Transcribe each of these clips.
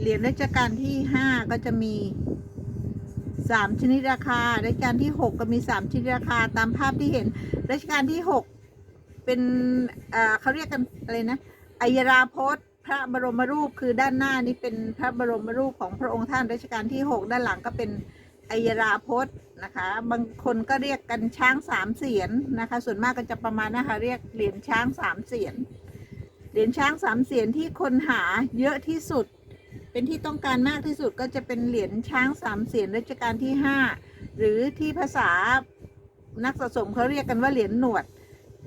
เหรียญรัชกาลที่ห้าก็จะมีสามชนิดราคารัชกาลที่หกก็มีสามชนิดราคาตามภาพที่เห็นรัชกาลที่หกเป็นเเขาเรียกกันอะไรนะอัยราพจน์พระบรมรูปคือด้านหน้านี่เป็นพระบรมรูปของพระองค์ท่านรัชกาลที่หกด้านหลังก็เป็นอัยราพจน์นะคะ บางคนก็เรียกกันช้างสามเสียนนะคะ ส่วนมากก็จะประมาณนะคะเรียกเหรียญช้างสามเสียนเหรียญช้างสามเสียนที่คนหาเยอะที่สุด เป็นที่ต้องการมากที่สุดก็จะเป็นเหรียญช้างสามเสียนรัชกาลที่ห้าหรือที่ภาษานักสะสมเขาเรียกกันว่าเหรียญหนวด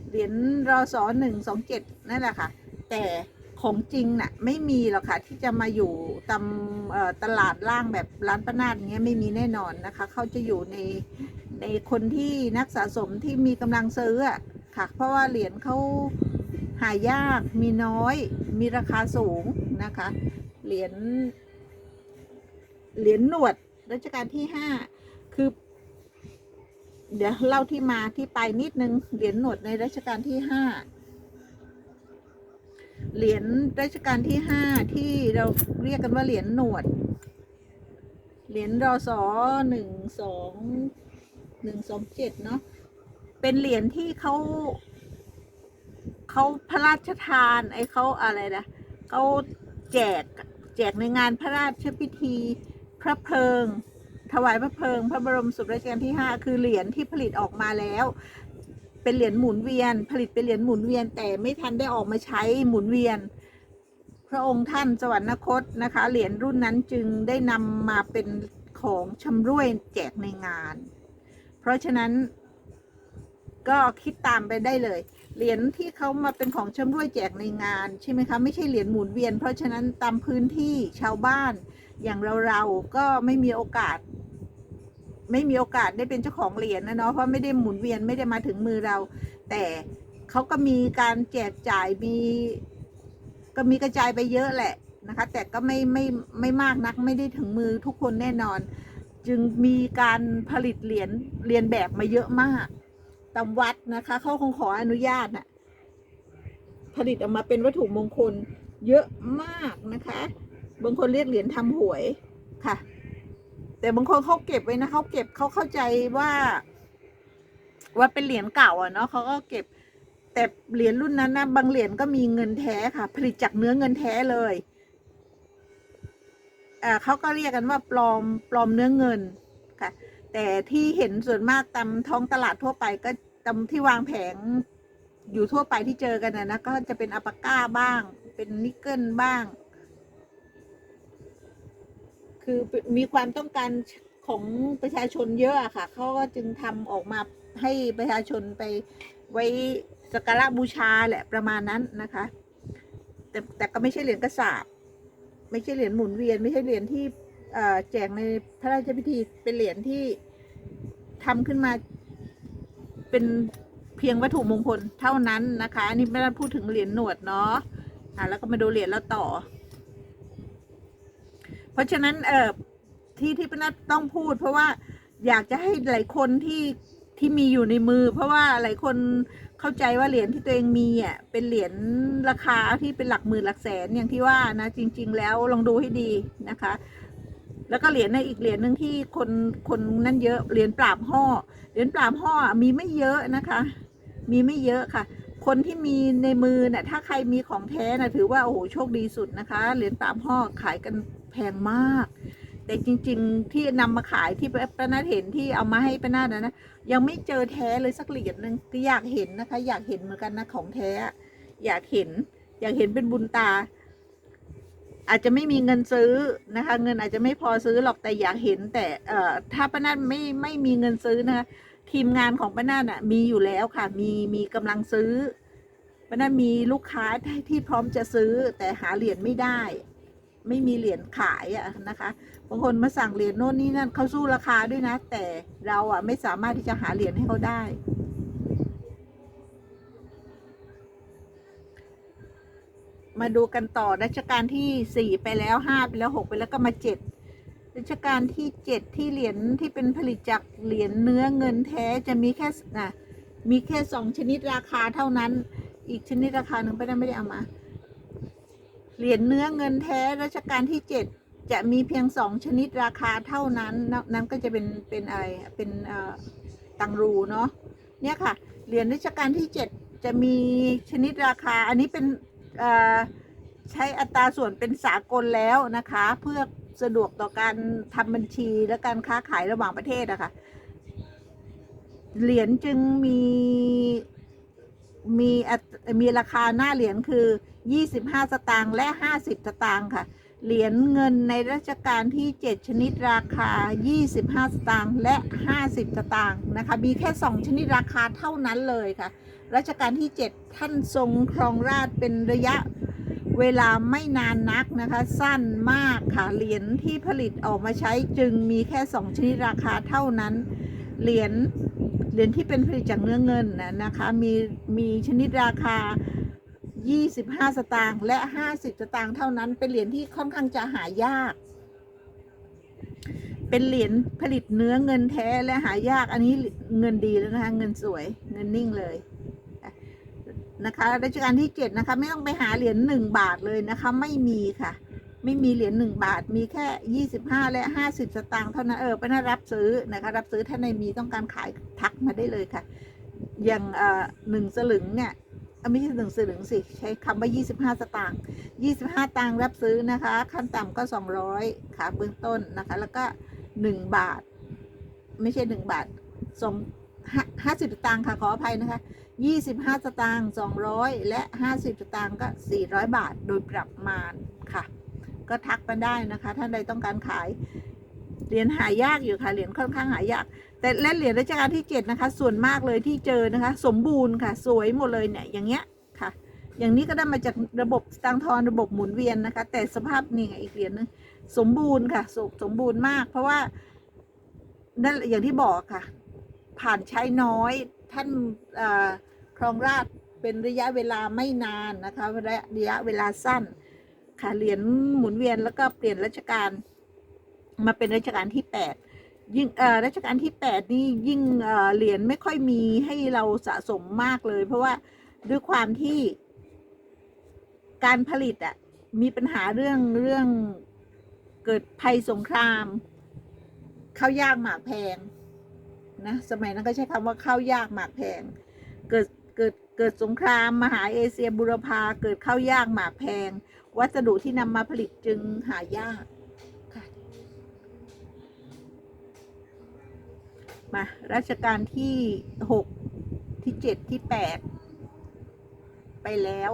เหรียญรอสอหนึ่งสองเจ็ดนั่นแหละค่ะ แต่ของจริงน่ะไม่มีหรอกค่ะ ที่จะมาอยู่ตามเอ่อตลาดล่างแบบร้านป้านาดอย่างเงี้ยไม่มีแน่นอนนะคะ เขาจะอยู่ในในคนที่นักสะสมที่มีกำลังซื้อค่ะ เพราะว่าเหรียญเขาหายากมีน้อยมีราคาสูงนะคะ เหรียญเหรียญหนวดรัชกาลที่ห้าคือ เดี๋ยวเล่าที่มาที่ไปนิดนึงเหรียญหนวดในรัชกาลที่ห้าเหรียญรัชกาลที่ห้าที่เราเรียกกันว่าเหรียญหนวด เหรียญรอสอหนึ่งสองหนึ่งสองเจ็ดเนาะเป็นเหรียญที่เขาเขาพระราชทาน ไอ้เขาอะไรนะเขาแจก จกในงานพระราชพิธี พระเพลิง ถวายพระเพลิง พระบรมสุพรัชกาลที่ห้าคือเหรียญที่ผลิตออกมาแล้ว เป็นเหรียญหมุนเวียน ผลิตเป็นเหรียญหมุนเวียน แต่ไม่ทันได้ออกมาใช้หมุนเวียน พระองค์ท่านสวรรคตนะคะ เหรียญรุ่นนั้นจึงได้นำมาเป็นของชำร่วยแจกในงาน เพราะฉะนั้นก็คิดตามไปได้เลย เหรียญที่เขามาเป็นของชำร่วยแจกในงานใช่ไหมคะไม่ใช่เหรียญหมุนเวียน เพราะฉะนั้นตามพื้นที่ชาวบ้านอย่างเราเราๆก็ไม่มีโอกาส ไม่มีโอกาสได้เป็นเจ้าของเหรียญนะเนาะเพราะไม่ได้หมุนเวียนไม่ได้มาถึงมือเรา แต่เขาก็มีการแจกจ่ายมี ก็มีกระจายไปเยอะแหละนะคะ แต่ก็ไม่ไม่ไม่มากนักไม่ได้ถึงมือทุกคนแน่นอน จึงมีการผลิตเหรียญเรียนแบบมาเยอะมาก ตามวัดนะคะเขาคงขออนุญาตน่ะผลิตออกมาเป็นวัตถุมงคลเยอะมากนะคะ บางคนเรียกเหรียญทำหวยค่ะ แต่บางคนเขาเก็บไว้นะเขาเก็บเขาเข้าใจว่า ว่าเป็นเหรียญเก่าอะเนาะเขาก็เก็บ แต่เหรียญรุ่นนั้นนะบางเหรียญก็มีเงินแท้ค่ะ ผลิตจากเนื้อเงินแท้เลยอ่าเขาก็เรียกกันว่าปลอมปลอมเนื้อเงินค่ะ แต่ที่เห็นส่วนมากตามท้องตลาดทั่วไปก็ตามที่วางแผงอยู่ทั่วไปที่เจอกันนะนะก็จะเป็นอัปาก้าบ้าง เป็นนิกเกิลบ้าง คือมีความต้องการของประชาชนเยอะค่ะ เขาก็จึงทำออกมาให้ประชาชนไปไว้สักการะบูชาแหละประมาณนั้นนะคะ แต่แต่ก็ไม่ใช่เหรียญกระสาบ ไม่ใช่เหรียญหมุนเวียน ไม่ใช่เหรียญที่ แจกในพระราชพิธีเป็นเหรียญที่ทำขึ้นมาเป็นเพียงวัตถุมงคลเท่านั้นนะคะ อันนี้ไม่ได้พูดถึงเหรียญหนวดเนาะอะแล้วก็มาดูเหรียญแล้วต่อ เพราะฉะนั้นเออที่ที่ปนัดต้องพูด เพราะว่าอยากจะให้หลายคนที่ที่มีอยู่ในมือ เพราะว่าหลายคนเข้าใจว่าเหรียญที่ตัวเองมีอะเป็นเหรียญราคาที่เป็นหลักหมื่นหลักแสนอย่างที่ว่านะจริง ๆ แล้วลองดูให้ดีนะคะ แล้วก็เหรียญในอีกเหรียญหนึ่งที่คนคนนั่นเยอะเหรียญปราบห่อเหรียญปราบห่อมีไม่เยอะนะคะ มีไม่เยอะค่ะ คนที่มีในมือน่ะถ้าใครมีของแท้นะถือว่าโอ้โหโชคดีสุดนะคะ เหรียญปราบห่อขายกันแพงมาก แต่จริง ๆ ที่นำมาขายที่ป้านาเห็นที่เอามาให้ป้านานะนะยังไม่เจอแท้เลยสักเหรียญหนึ่งก็อยากเห็นนะคะ อยากเห็นเหมือนกันนะของแท้ อยากเห็นอยากเห็นเป็นบุญตา อาจจะไม่มีเงินซื้อนะคะ เงินอาจจะไม่พอซื้อหรอกแต่อยากเห็น แต่เอ่อถ้าป้านาไม่ไม่มีเงินซื้อนะคะทีมงานของป้านาฏอะมีอยู่แล้วค่ะ มีมีกำลังซื้อป้านามีลูกค้าที่ที่พร้อมจะซื้อแต่หาเหรียญไม่ได้ ไม่มีเหรียญขายอะนะคะบางคนมาสั่งเหรียญโน่นนี่นั่นเขาสู้ราคาด้วยนะ แต่เราอะไม่สามารถที่จะหาเหรียญให้เขาได้ มาดูกันต่อรัชกาลที่สี่ไปแล้วห้าไปแล้วหกไปแล้วก็มาเจ็ดรัชกาลที่เจ็ดที่เหรียญที่เป็นผลิตจากเหรียญเนื้อเงินแท้จะมีแค่นะมีแค่สองชนิดราคาเท่านั้น อีกชนิดราคาหนึ่งไม่ได้ไม่ได้เอามา เหรียญเนื้อเงินแท้รัชกาลที่เจ็ดจะมีเพียงสองชนิดราคาเท่านั้นนั้นก็จะเป็นเป็นอะไรเป็นตังรูเนาะเนี่ยค่ะเหรียญรัชกาลที่เจ็ดจะมีชนิดราคา อันนี้เป็น ใช้อัตราส่วนเป็นสากลแล้วนะคะ เพื่อสะดวกต่อการทำบัญชีและการค้าขายระหว่างประเทศนะคะเหรียญจึงมีมีมีราคาหน้าเหรียญคือ 25 สตางค์และ 50 สตางค์ค่ะ เหรียญเงินในรัชกาลที่ 7 ชนิดราคา 25 สตางค์และ 50 สตางค์นะคะ มีแค่ 2 ชนิดราคาเท่านั้นเลยค่ะ รัชกาลที่ 7 ท่านทรงครองราชเป็นระยะเวลาไม่นานนักนะคะ สั้นมากค่ะเหรียญที่ผลิตออกมาใช้จึงมีแค่ 2 ชนิดราคาเท่านั้น เหรียญเหรียญที่เป็นผลิตจากเนื้อเงินนะนะคะมีมีชนิดราคา 25 สตางค์และ 50 สตางค์เท่านั้น เป็นเหรียญที่ค่อนข้างจะหายาก เป็นเหรียญผลิตเนื้อเงินแท้และหายากอันนี้เงินดีแล้วนะคะเงินสวยเงินนิ่งเลย นะคะรัชกาลที่7นะคะไม่ต้องไปหาเหรียญ1บาทเลยนะคะ ไม่มีค่ะ ไม่มีเหรียญ1บาท มีแค่25และ50สตางค์เท่านั้นเออเป็นรับซื้อนะคะ รับซื้อถ้าในมีต้องการขายทักมาได้เลยค่ะ อย่างเอ่อหนึ่งสลึงเนี่ยไม่ใช่หนึ่งสลึงสิ ใช้คำว่า 25 สตางค์25 ตังค์รับซื้อนะคะ ขั้นต่ำก็ 200ขาเบื้องต้นนะคะ แล้วก็ 1 บาท ไม่ใช่ 1 บาทสองห้าสิบสตางค์ค่ะ ขออภัยนะคะ 25 สตางค์200 และ 50 สตางค์ก็ 400 บาทโดยประมาณค่ะ ก็ทักมาได้นะคะ ท่านใดต้องการขายเหรียญหายากอยู่ค่ะเหรียญค่อนข้างหายาก แต่และเหรียญรัชกาลที่เจ็ดนะคะ ส่วนมากเลยที่เจอนะคะ สมบูรณ์ค่ะ สวยหมดเลยเนี่ยอย่างเงี้ยค่ะ อย่างนี้ก็ได้มาจากระบบสตางค์ทอนระบบหมุนเวียนนะคะ แต่สภาพนี่ไงอีกเหรียญนึงสมบูรณ์ค่ะสมสมบูรณ์มาก เพราะว่านั่นอย่างที่บอกค่ะ ผ่านใช้น้อยท่านอ่อค รองราชเป็นระยะเวลาไม่นานนะคะระยะระยะเวลาสั้นค่ะเหรียญหมุนเวียนแล้วก็เปลี่ยนรัชกาลมาเป็นรัชกาลที่แปดยิ่งรัชกาลที่แปดนี่ยิ่งเหรียญไม่ค่อยมีให้เราสะสมมากเลย เพราะว่าด้วยความที่การผลิตอะมีปัญหาเรื่องเรื่องเกิดภัยสงครามข้าวยากหมากแพงนะสมัยนั้นก็ใช้คำว่าข้าวยากหมากแพง เกิด เกิดสงครามมหาเอเชียบุรพาเกิดข้าวยากหมากแพง วัสดุที่นำมาผลิตจึงหายากมารัชกาลที่หกที่เจ็ดที่แปดไปแล้ว